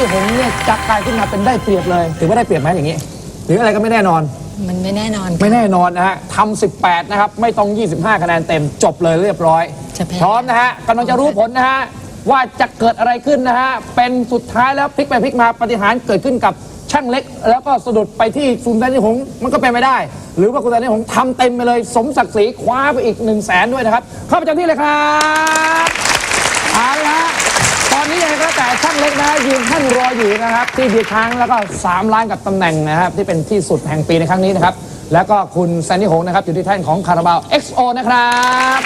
นี่หงส์เนี่ยจะกลายขึ้นมาเป็นได้เปรียบเลยถือว่าได้เปรียบไหมอย่างนี้ หรืออะไรก็ไม่แน่นอน มันไม่แน่นอนไม่แน่นอนนะฮะทำ18 นะครับ ไม่ต้อง 25 คะแนนเต็มจบเลยเรียบร้อย จะแพ้ พร้อมนะฮะกำลังจะรู้ผลนะฮะ ว่าจะเกิดอะไรขึ้นนะฮะ เป็นสุดท้ายแล้วพลิกไปพลิกมาปฏิหารย์เกิดขึ้นกับช่างเล็ก แล้วก็สะดุดไปที่คุณแดนนี่หงส์มันก็เป็นไม่ได้ หรือว่าคุณแดนนี่หงส์ทำเต็มไปเลย สมศักดิ์ศรีคว้าไปอีก1นึ่งแสนด้วยนะครับเข้าประจำที่เลยครับเอาละฮะตอนนี้ยังไงก็แล้วแต่ช่างเล็ กท่านรออยู่นะครับ ที่เดียช้างแล้วก็ 3 ล้านกับตำแหน่งนะครับ ที่เป็นที่สุดแห่งปีในครั้งนี้นะครับ แล้วก็คุณแซนนี่หงนะครับ อยู่ที่แท่นของคาราบาว XO นะครับ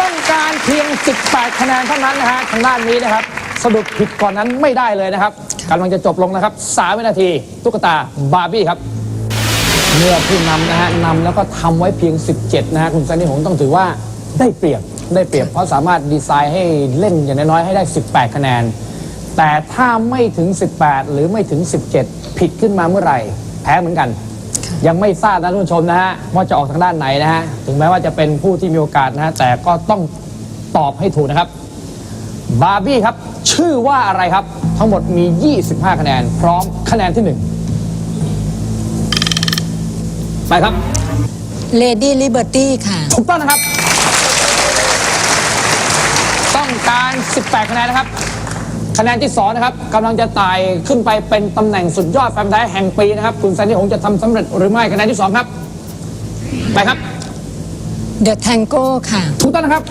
ต้องการเพียง 18 คะแนนเท่านั้นนะฮะทางด้านนี้นะครับสะดุดผิดก่อนนั้นไม่ได้เลยนะครับกำลังจะจบลงนะครับ3วินาที ตุ๊กตาบาร์บี้ครับเมื่อผู้นำนะฮะนำแล้วก็ทำไว้เพียง 17 นะฮะคุณแซนนี่หงต้องถือว่าได้เปรียบได้เปรียบเพราะสามารถดีไซน์ให้เล่นอย่างน้อยๆให้ได้ 18 คะแนน แต่ถ้าไม่ถึง 18 หรือไม่ถึง 17 ผิดขึ้นมาเมื่อไหร่ แพ้เหมือนกัน ยังไม่ทราบนะท่านผู้ชมนะฮะว่าจะออกทางด้านไหนนะฮะถึงแม้ว่าจะเป็นผู้ที่มีโอกาสนะฮะแต่ก็ต้องตอบให้ถูกนะครับ บาร์บี้ครับ ชื่อว่าอะไรครับ ทั้งหมดมี 25 คะแนน พร้อมคะแนนที่ 1 ไปครับ Lady Liberty ค่ะ ถูกต้องนะครับ ต้องการ 18 คะแนนนะครับ คะแนนที่ 2 นะครับกำลังจะไต่ขึ้นไปเป็นตำแหน่งสุดยอดแฟนไทยแห่งปีนะครับ คุณซันนี่หงส์จะทำสำเร็จหรือไม่คะแนนที่ 2 ครับ ไปครับ The Tango ค่ะ ถูกต้องนะครับ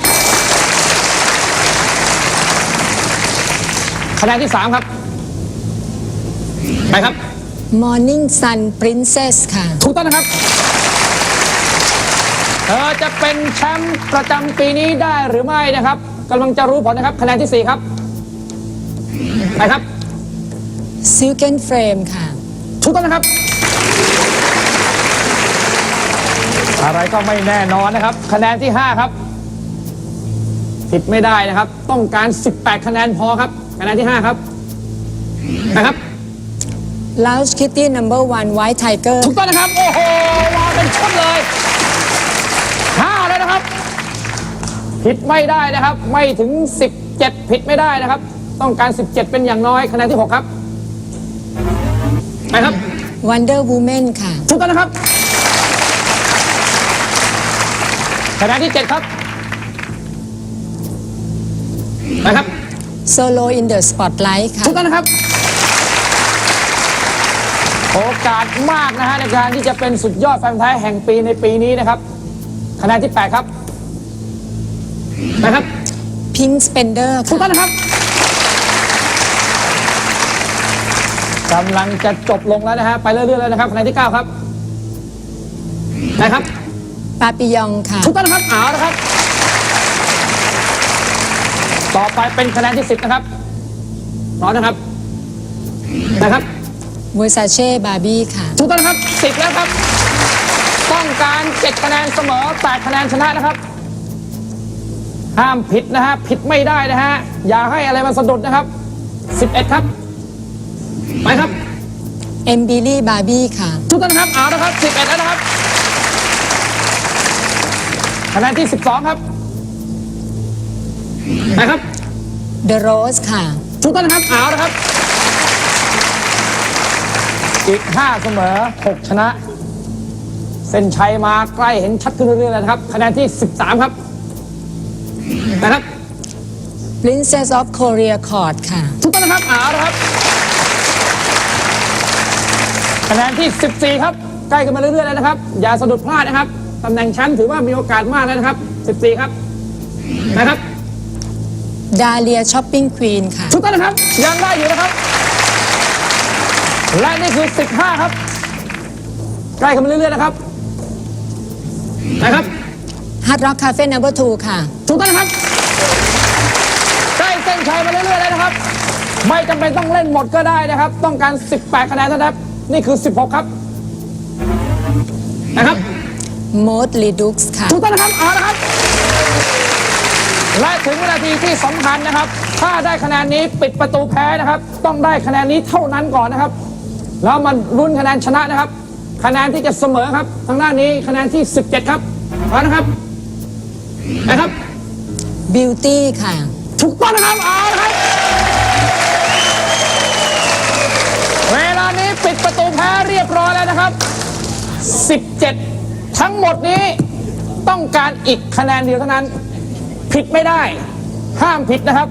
คะแนนที่ 3 ครับ ไปครับ Morning Sun Princess ค่ะ ถูกต้องนะครับ เธอจะเป็นแชมป์ประจำปีนี้ได้หรือไม่นะครับกำลังจะรู้ผลนะครับคะแนนที่ 4 ครับ ไปครับ Silken Frame ค่ะ ถูกต้องนะครับ อะไรก็ไม่แน่นอนนะครับ คะแนนที่ 5 ครับ ผิดไม่ได้นะครับ ต้องการ 18 คะแนนพอครับ คะแนนที่ 5 ครับนะครับ Lounge Kitty Number One White Tiger ถูกต้องนะครับ โอ้โหวางเป็นชุดเลยห้าเลยนะครับ ผิดไม่ได้นะครับ ไม่ถึง 17 ผิดไม่ได้นะครับ ต้องการ 17 เป็นอย่างน้อยคะแนนที่ 6 ครับ ไปครับ Wonder Woman ค่ะ ถูกต้องนะครับคะแนนที่ 7 ครับ ไปครับ Solo in the Spotlight ค่ะ ถูกต้องนะครับ โอกาสมากนะฮะในการที่จะเป็นสุดยอดแฟนไทยแห่งปีในปีนี้นะครับคะแนนที่ 8 ครับนะครับ Pink Spender ถูกค่ะ ต้องนะครับ กำลังจะจบลงแล้วนะฮะ ไปเรื่อยๆแล้วนะครับคะแนนที่ 9 ครับนะครับ Papillon ค่ะถูกต้องนะครับเอาละครับ ต่อไปเป็นคะแนนที่ 10 นะครับร้อนนะครับนะครับ Versace Barbie ค่ะถูกต้องนะครับ 10 แล้วครับ ต้องการ 7 คะแนนเสมอ8คะแนนชนะนะครับ ห้ามผิดนะฮะผิดไม่ได้นะฮะอย่าให้อะไรมันสะดุดนะครับ 11 ครับ ไปครับ M Billy Barbie ค่ะถูกต้องนะครับเอาละครับ11แล้วนะครับคะแนนที่ 12 ครับไปครับ The Rose ค่ะถูกต้องนะครับเอาละครับ อีก 5 เสมอ 6 ชนะ เส้นชัยมาใกล้เห็นชัดขึ้นเรื่อยๆแล้วนะครับคะแนนที่ 13 ครับนะครับ Princess of Korea Court ค่ะถูกต้องนะครับเอาละครับ คะแนนที่ 14 ครับ ใกล้กันมาเรื่อยๆแล้วนะครับ อย่าสะดุดพลาดนะครับ ตำแหน่งแชมป์ถือว่ามีโอกาสมากแล้วนะครับ 14 ครับ นะครับ Dahlia Shopping Queen ค่ะถูกต้องนะครับ ยังได้อยู่นะครับ และนี่คือ 15 ครับ ใกล้กันมาเรื่อยๆนะครับ นะครับ Hard Rock Cafe Number Two ค่ะ ถูกต้องนะครับ ใกล้เส้นชัยมาเรื่อยๆแล้วนะครับ ไม่จำเป็นต้องเล่นหมดก็ได้นะครับ ต้องการ 18 คะแนนเท่านั้นครับ นี่คือ 16 ครับ นะครับ Mode Redux ค่ะ ถูกต้องนะครับเอาละครับ และถึงวินาทีที่สำคัญนะครับ ถ้าได้คะแนนนี้ปิดประตูแพ้นะครับ ต้องได้คะแนนนี้เท่านั้นก่อนนะครับ แล้วมันลุ้นคะแนนชนะนะครับ คะแนนที่จะเสมอครับ ทางด้านนี้คะแนนที่ 17 ครับเอานะครับนะครับ Beauty ค่ะ ถูกต้องนะครับเอาละครับ นะครับ 17 ทั้งหมดนี้ต้องการอีกคะแนนเดียวเท่านั้น ผิดไม่ได้ ห้ามผิดนะครับ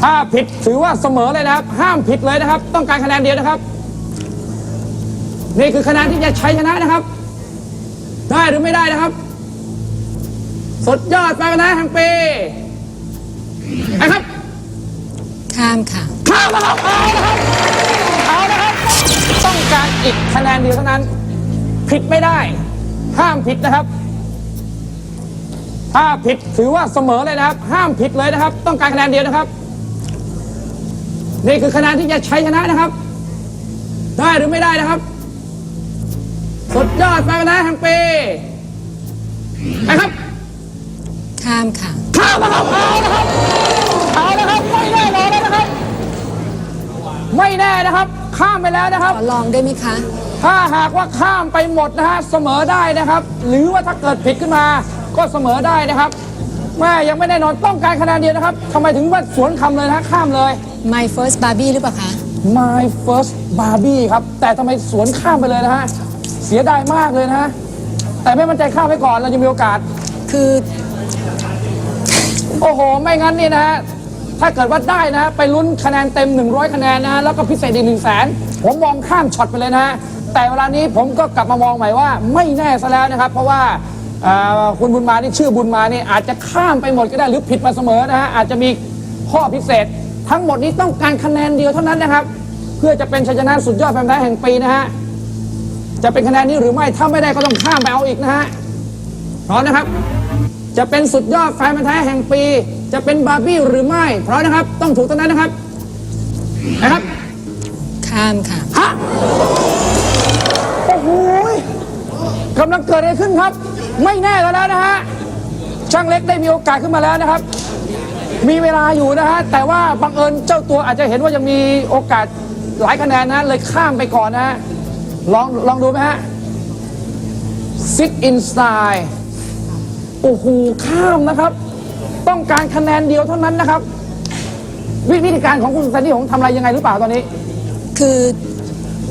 ถ้าผิดถือว่าเสมอเลยนะครับ ห้ามผิดเลยนะครับ ต้องการคะแนนเดียวนะครับ นี่คือคะแนนที่จะใช้ชนะนะครับ ได้หรือไม่ได้นะครับ สุดยอดไปนะแห่งปีนะครับ ข้ามค่ะ ข้ามนะครับเอานะครับเอานะครับ ต้องการอีกคะแนนเดียวเท่านั้น ผิดไม่ได้ ห้ามผิดนะครับ ถ้าผิดถือว่าเสมอเลยนะครับ ห้ามผิดเลยนะครับ ต้องการคะแนนเดียวนะครับ นี่คือคะแนนที่จะใช้ชนะนะครับ ได้หรือไม่ได้นะครับ สุดยอดไปนะแห่งปีนะครับ ข้ามค่ะ ข้ามนะครับเอานะครับเอานะครับ ไม่แน่นอนแล้วนะครับ ไม่แน่นะครับ ข้ามไปแล้วนะครับ ขอลองได้ไหมคะ ถ้าหากว่าข้ามไปหมดนะฮะเสมอได้นะครับ หรือว่าถ้าเกิดผิดขึ้นมาก็เสมอได้นะครับแม่ยังไม่แน่นอนต้องการคะแนนเดียวนะครับทำไมถึงว่าสวนคำเลยนะฮะข้ามเลย My First Barbie หรือเปล่าคะ My First Barbie ครับ แต่ทำไมสวนข้ามไปเลยนะฮะ เสียดายมากเลยนะฮะ แต่ไม่มั่นใจข้ามไปก่อนเรายังมีโอกาส คือ โอ้โห ไม่งั้นนี่นะฮะ ถ้าเกิดว่าได้นะฮะไปลุ้นคะแนนเต็ม 100 คะแนนนะฮะแล้วก็พิเศษอีกหนึ่งแสนผมมองข้ามช็อตไปเลยนะฮะแต่เวลานี้ผมก็กลับมามองใหม่ว่าไม่แน่ซะแล้วนะครับ เพราะว่าเอ่อคุณบุญมานี่ชื่อบุญมานี่อาจจะข้ามไปหมดก็ได้หรือผิดมาเสมอนะฮะอาจจะมีข้อพิเศษ ทั้งหมดนี้ต้องการคะแนนเดียวเท่านั้นนะครับ เพื่อจะเป็นชัยชนะสุดยอดแฟนแท้แห่งปีนะฮะจะเป็นคะแนนนี้หรือไม่ถ้าไม่ได้ก็ต้องข้ามไปเอาอีกนะฮะพร้อมนะครับ จะเป็นสุดยอดแฟนพันธุ์แท้แห่งปี จะเป็นบาร์บี้หรือไม่พร้อมนะครับต้องถูกต้องนั้นนะครับนะครับข้ามค่ะ ฮะโอ้โหยกำลังเกิดอะไรขึ้นครับ ไม่แน่แล้วนะฮะช่างเล็กได้มีโอกาสขึ้นมาแล้วนะครับ มีเวลาอยู่นะฮะแต่ว่าบังเอิญเจ้าตัวอาจจะเห็นว่ายังมีโอกาสหลายคะแนนนะเลยข้ามไปก่อนนะฮะลองลองดูไหมฮะ sit in style โอ้โหข้ามนะครับ ต้องการคะแนนเดียวเท่านั้นนะครับ วิวิธีการของคุณซันนี่ของทำอะไรยังไงหรือเปล่าตอนนี้ คือ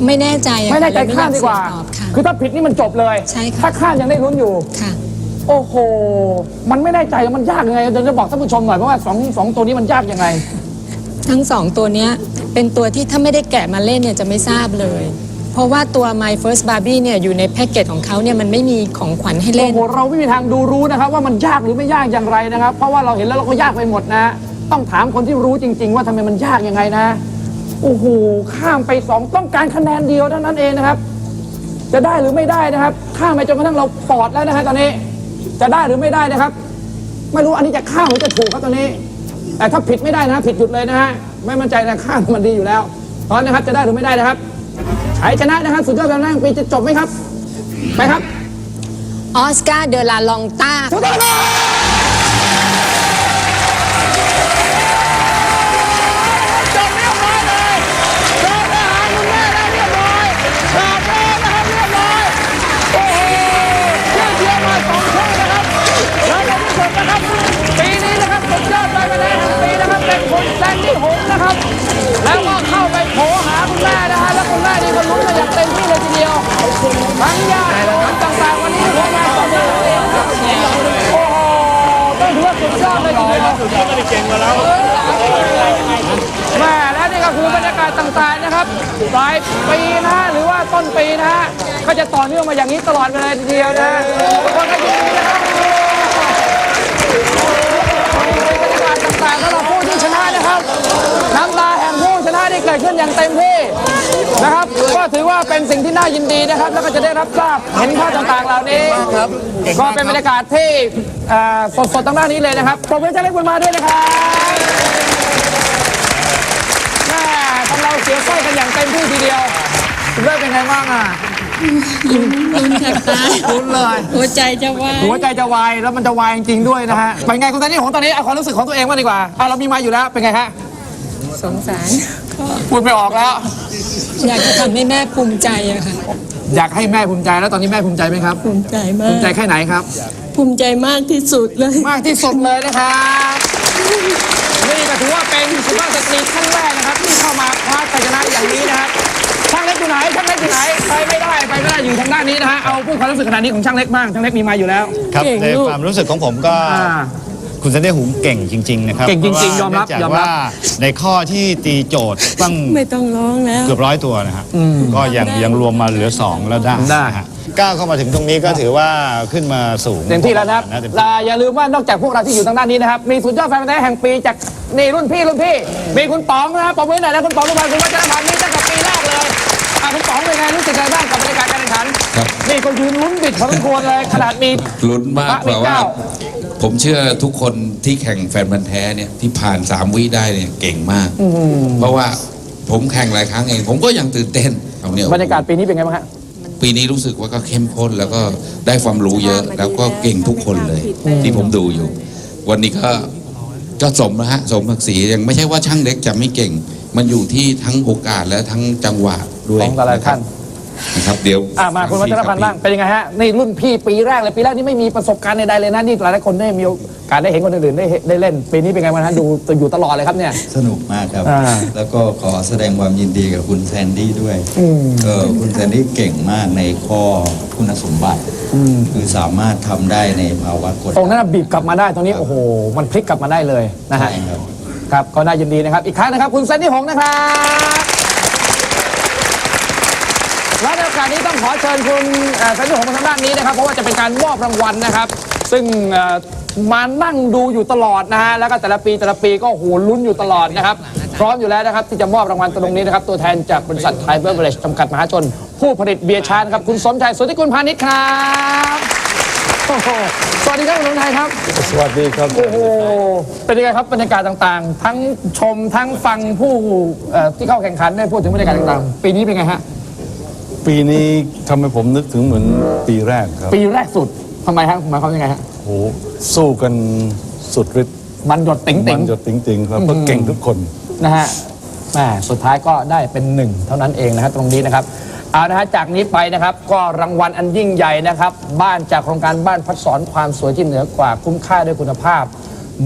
ไม่แน่ใจอะไม่แน่ใจค่ะข้ามดีกว่า เลยไม่อยเสี่ยงตอบค่ะ คือถ้าผิดนี่มันจบเลย ใช่ค่ะ ถ้าข้ามยังได้ลุ้นอยู่ ค่ะ โอ้โห มันไม่แน่ใจมันยากยังไงเดี๋ยวจะบอกท่านผู้ชมหน่อยเพราะว่าสองสองตัวนี้มันยากยังไง ทั้งสองตัวเนี้ยเป็นตัวที่ถ้าไม่ได้แกะมาเล่นเนี่ยจะไม่ทราบเลย เพราะว่าตัว My First Barbie เนี่ยอยู่ในแพ็กเกจของเขาเนี่ยมันไม่มีของขวัญให้เล่น โอ้โหเราไม่มีทางดูรู้นะครับ ว่ามันยากหรือไม่ยากอย่างไรนะครับ เพราะว่าเราเห็นแล้วเราก็ยากไปหมดนะ ต้องถามคนที่รู้จริง ๆ ว่าทำไมมันยากยังไงนะโอ้โหข้ามไปสองต้องการคะแนนเดียวเท่านั้นเองนะครับ จะได้หรือไม่ได้นะครับ ข้ามไปจนกระทั่งเราปอดแล้วนะฮะตอนนี้ จะได้หรือไม่ได้นะครับ ไม่รู้อันนี้จะข้ามหรือจะถูกครับตอนนี้ แต่ถ้าผิดไม่ได้นะผิดหยุดเลยนะฮะไม่มั่นใจนะข้ามมันดีอยู่แล้วตอนนะครับจะได้หรือไม่ได้นะครับ ใช้ชนะนะครับสุดยอดการนั่งปีจะจบไหมครับ ไปครับ ออสการ์เดลาลองต้าถูกต้องครับจบเรียบร้อยเลยเดินไปหาคุณแม่ได้เรียบร้อยฉาบแล้วนะครับเรียบร้อยโอ้โหเชื่อเชียร์มาสองช่องนะครับแล้วในที่สุดนะครับ ปีนี้นะครับสุดยอดไปไปเลยแห่งปีนะครับเป็นคุณแซนดี้หงส์นะครับ แล้วก็เข้าไปโผหาคุณแม่นะฮะ แล้วคุณแม่นี่ก็ลุ้นกันอย่างเต็มที่เลยทีเดียวทั้งญาติโยมต่างๆวันนี้หัวงานต่อเนื่องเลยครับโอ้โหต้องถือว่าสุดยอดเลยทีเดียวสุดยอดไม่ได้เก่งกว่าเราแม่และนี่ก็คือบรรยากาศต่างๆนะครับปลายปีนะฮะหรือว่าต้นปีนะฮะก็จะต่อเนื่องมาอย่างนี้ตลอดไปเลยทีเดียวนะทุกคนก็ยินดีนะครับบรรยากาศต่างๆสำหรับผู้ที่ชนะนะครับน้ำตาแห่งผู้ชนะที่เกิดขึ้นอย่างเต็มที่ นะครับ ก็ถือว่าเป็นสิ่งที่น่ายินดีนะครับ แล้วก็จะได้รับทราบเห็นภาพต่างๆเหล่านี้ก็เป็นบรรยากาศที่อ่าสดๆตรงหน้านี้เลยนะครับปรบมือให้เจ้าเล็กบุญมาด้วยนะครับแม่ทำเราเสียสร้อยกันอย่างเต็มที่ทีเดียวคุณเลิกเป็นไงบ้างอะลุ้นแทบตายลุ้นเลย หัวใจจะวายหัวใจจะวายแล้วมันจะวายจริงๆด้วยนะฮะเป็นไงคุณตอนนี้ของตอนนี้เอาความรู้สึกของตัวเองมางดีกว่าอะเรามีมาอยู่แล้วเป็นไงฮะสงสาร พูดไม่ออกแล้ว อยากจะทำให้แม่ภูมิใจอะค่ะ อยากให้แม่ภูมิใจแล้วตอนนี้แม่ภูมิใจไหมครับ ภูมิใจมาภูมิใจกแค่ไหนครับ ภูมิใจมากที่สุดเลย มากที่สุดเลยนะครับ นี่ก็ถือว่าเป็นสุภาพสตรีท่านแรกนะครับที่เข้ามาคว้าชัยชนะอย่างนี้นะครับ ช่างเล็กอยู่ไหน ช่างเล็กอยู่ไหนานนี้นะฮะ เอาพูดความรู้สึกขนาดนี้ของช่างเล็กบ้าง ช่างเล็กมีมาอยู่แล้ว ครับเก่งในลูก ความรู้สึกของผมก็อ่า คุณซันเดย์หุงเก่งจริง ๆ นะครับเก่งจริงๆพายอมรับเนื่งจากยอมรับว่าในข้อที่ตีโจทย์ตั้งไม่ต้องร้องแล้ว เกือบร้อยตัวนะครับก็ยังยังรวมมาเหลือ 2 แล้วได้ได้ นะฮะก้าวเข้ามาถึงตรงนี้ก็ถือว่าขึ้นมาสูงเต็มที่แล้วนะครับเต็มที่ และอย่าลืมว่านอกจากพวกเราที่อยู่ทางด้านนี้นะครับ มีสุดยอดแฟนพันธุ์แท้แห่งปีจากนี่รุ่นพี่รุ่นพี่ มีคุณป๋องนะครับปอบมือหน่อยนะคุณป๋องทุกคนคุณวัชรพันธ์นี่ตั้งแต่ปีแรกเลย อะคุณป๋องเป็นไงรู้สึกไงบ้างกับบรรยากาศการแข่งขันครับ นี่ก็ยืนลุ้นบิดพอสมควรเลยขนาดมี ลุ้นมากพระเพราะว่าเจ้า ผมเชื่อทุกคนที่แข่งแฟนบันธุ์แท้เนี่ยที่ผ่านสามวิได้เนี่ยเก่งมาก เพราะว่าผมแข่งหลายครั้งเอง ผมก็ยังตื่นเต้นเอาเนี่ยบรรยากาศปีนี้เป็นไงบ้างฮะปีนี้รู้สึกว่าก็เข้มข้นแล้วก็ได้ความรู้เยอะ แล้วก็เก่งทุกคนเลย ที่ผมดูอยู่ วันนี้ก็ก็สมนะฮะสมศักดิ์ศรียังไม่ใช่ว่าช่างเล็กจะไม่เก่ง มันอยู่ที่ทั้งโอกาสและทั้งจังหวะด้วยของแต่ละท่าน นะครับเดี๋ยวอะมาคุณวัชรพันธ์บ้างเป็นยังไงฮะนี่รุ่นพี่ปีแรกเลยปีแรกนี่ไม่มีประสบการณ์ใดๆเลยนะนี่หลายๆคนได้มีโอกาสได้เห็นคนอื่นๆได้เห็นได้เล่นปีนี้เป็นไงบ้างฮะดูอยู่ตลอดเลยครับเนี่ย สนุกมากครับ อ่าแล้วก็ขอแสดงความยินดีกับคุณแซนดี้ด้วยเออคุณแซนดี้เก่งมากในข้อคุณสมบัติคือสามารถทำได้ในภาวะกดตรงนั้นนะบีบกลับมาได้ตรงนี้โอ้โหมันพลิกกลับมาได้เลยนะฮะใช่ครับ ครับก็น่ายินดีนะครับ อีกครั้งนะครับ คุณเซนนี่หงส์นะครับและในโอกาสนี้ต้องขอเชิญคุณเอ่อเซนนี่หงส์มาทางด้านนี้นะครับ เพราะว่าจะเป็นการมอบรางวัลนะครับ ซึ่งเอ่อมานั่งดูอยู่ตลอดนะฮะแล้วก็แต่ละปีแต่ละปีก็โหลุ้นอยู่ตลอดนะครับ พร้อมอยู่แล้วนะครับ ที่จะมอบรางวัลตรงนี้นะครับ ตัวแทนจากบริษัทไทเบอร์เบรจจำกัดมหาชน ผู้ผลิตเบียร์ชานครับคุณสมชายสุทธิกุลพาณิชย์ครับ โอ้โหสวัสดีครับคุณสมชายครับ สวัสดีครับโอ้โห เป็นยังไงครับบรรยากาศต่างๆ ทั้งชมทั้งฟังผู้เอ่อที่เข้าแข่งขันได้พูดถึงบรรยากาศต่างๆ ปีนี้เป็นไงฮะ ปีนี้ทำให้ผมนึกถึงเหมือนปีแรกครับปีแรกสุดทำไมฮะหมายความยังไงฮะ โอ้โหสู้กันสุดฤทธิ์มันหยดติ๋งมัติ๋งนจะติงๆครับเพราะเก่งทุกคน นะฮะแหมสุดท้ายก็ได้เป็นหนึ่งเท่านั้นเองนะครับตรงนี้นะครับ เอานะฮะจากนี้ไปนะครับก็รางวัลอันยิ่งใหญ่นะครับ บ้านจากโครงการบ้านพัดสอนความสวยที่เหนือกว่าคุ้มค่าด้วยคุณภาพ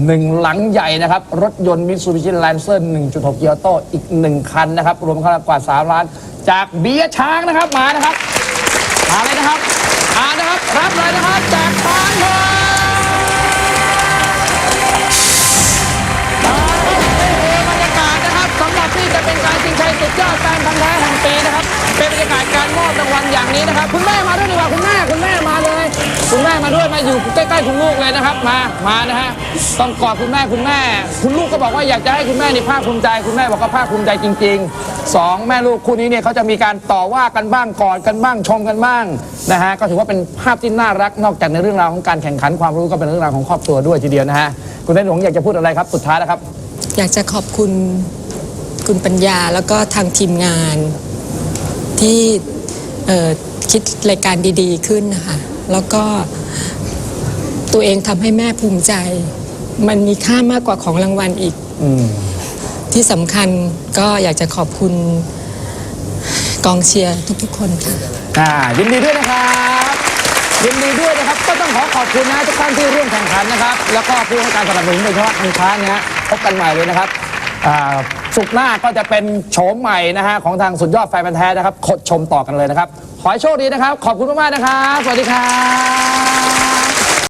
หนึ่งหลังใหญ่นะครับ รถยนต์มิตซูบิชิแลนเซอร์1.6เกียร์โตอีกหนึ่งคันนะครับ รวมค่ากว่า 3 ล้าน จากเบียร์ช้างนะครับมานะครับมาเลยนะครับมานะครับ รับเลยนะครับ จากช้างครับมาครับโอ้โหบรรยากาศนะครับสำหรับที่จะเป็นการชิงชัยสุดยอดแฟนพันธุ์แท้แห่งปีนะครับ เป็นบรรยากาศการมอบรางวัลอย่างนี้นะครับ คุณแม่มาด้วยดีกว่าคุณแม่คุณแม่มาเลย คุณแม่มาด้วยมาอยู่ใกล้ๆคุณลูกเลยนะครับ มามานะฮะต้องกอดคุณแม่คุณแม่ คุณลูกก็บอกว่าอยากจะให้คุณแม่นี่ภาคภูมิใจ คุณแม่บอกว่าภาคภูมิใจจริงๆสองแม่ลูกคู่นี้เนี่ยเขาจะมีการต่อว่ากันบ้างกอดกันบ้างชมกันบ้างนะฮะก็ถือว่าเป็นภาพที่น่ารักนอกจากในเรื่องราวของการแข่งขันความรู้ก็เป็นเรื่องราวของครอบครัวด้วยทีเดียวนะฮะคุณแม่หลวงอยากจะพูดอะไรครับสุดท้ายแล้วครับ อยากจะขอบคุณคุณปัญญาแล้วก็ทางทีมงาน ที่เอ่อคิดรายการดีๆขึ้นนะคะแล้วก็ตัวเองทำให้แม่ภูมิใจ มันมีค่ามากกว่าของรางวัลอีกที่สำคัญก็อยากจะขอบคุณกองเชียร์ทุกๆ คนค่ะอ่ายินดีด้วยนะครับยินดีด้วยนะครับ ก็ต้องขอขอบคุณนะทุกท่านที่ร่วมแข่งขันนะครับ แล้วก็ผู้ให้การสนับสนุนโดยเฉพาะทางค้านะฮะพบกันใหม่เลยนะครับ อ่าสุกร์หน้าก็จะเป็นโฉมใหม่นะฮะของทางสุดยอดแฟนพันธ์แท้นะครับกดชมต่อกันเลยนะครับ ขอให้โชคดีนะครับ ขอบคุณมากๆนะครับ สวัสดีครับ